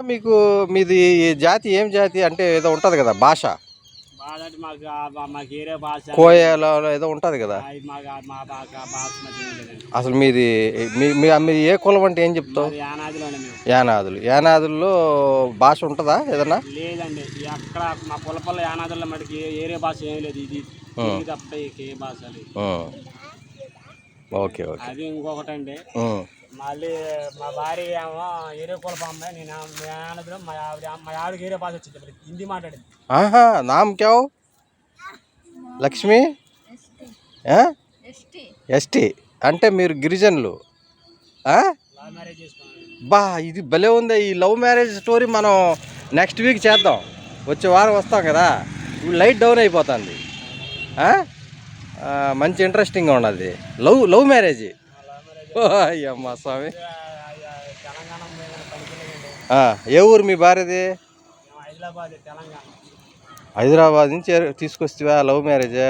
మీకు మీది ఈ జాతి ఏం జాతి అంటే ఏదో ఉంటుంది కదా భాష? బాధ అంటే మాకు ఆ బా- మాకు ఏరే భాష కోయలో ఏదో ఉంటుంది కదా? ఆ, ఇది మాకు ఆ- మా భాష భాష మాకు ఏం లేదండి అసలు మీది మీ మీ మీది ఏ కులం అంటే ఏం చెప్తావు? అది యానాదిలోనే మేము. యానాదులు. యానాదుల్లో భాష ఉంటుందా ఏదన్నా? లేదండి. ఈ అక్కడ మా పొలపల్ల యానాదుల్లో మటుకి ఏ- ఏరే భాష ఏం లేదు. ఇది తప్ప ఇక ఏ భాష లేదు. ఉం. Okay okay. అది ఇంకొకటి అండి ఉం. మళ్ళీ మా భార్య ఏమో ఏరే నేను మా ఆవిడ మా ఆవిడకి ఏరే భాష వచ్చింది హిందీ మాట్లాడింది. ఆహా నామ్ క్యావ్? లక్ష్మి? ఎస్టీ. అంటే మీరు గిరిజనులు. బా ఇది భలే ఉంది. ఈ లవ్ మ్యారేజ్ స్టోరీ మనం నెక్స్ట్ వీక్ చేద్దాం. వచ్చే వారం వస్తాం కదా. ఇప్పుడు లైట్ డౌన్ అయిపోతుంది. మంచి ఇంట్రెస్టింగ్గా ఉన్నది లవ్ లవ్ మ్యారేజ్ లవ్ అయ్యమ్మ స్వామి ఏ ఊరు మీ భార్యది హైదరాబాద్ నుంచి తీసుకొస్తావా లవ్ మ్యారేజ్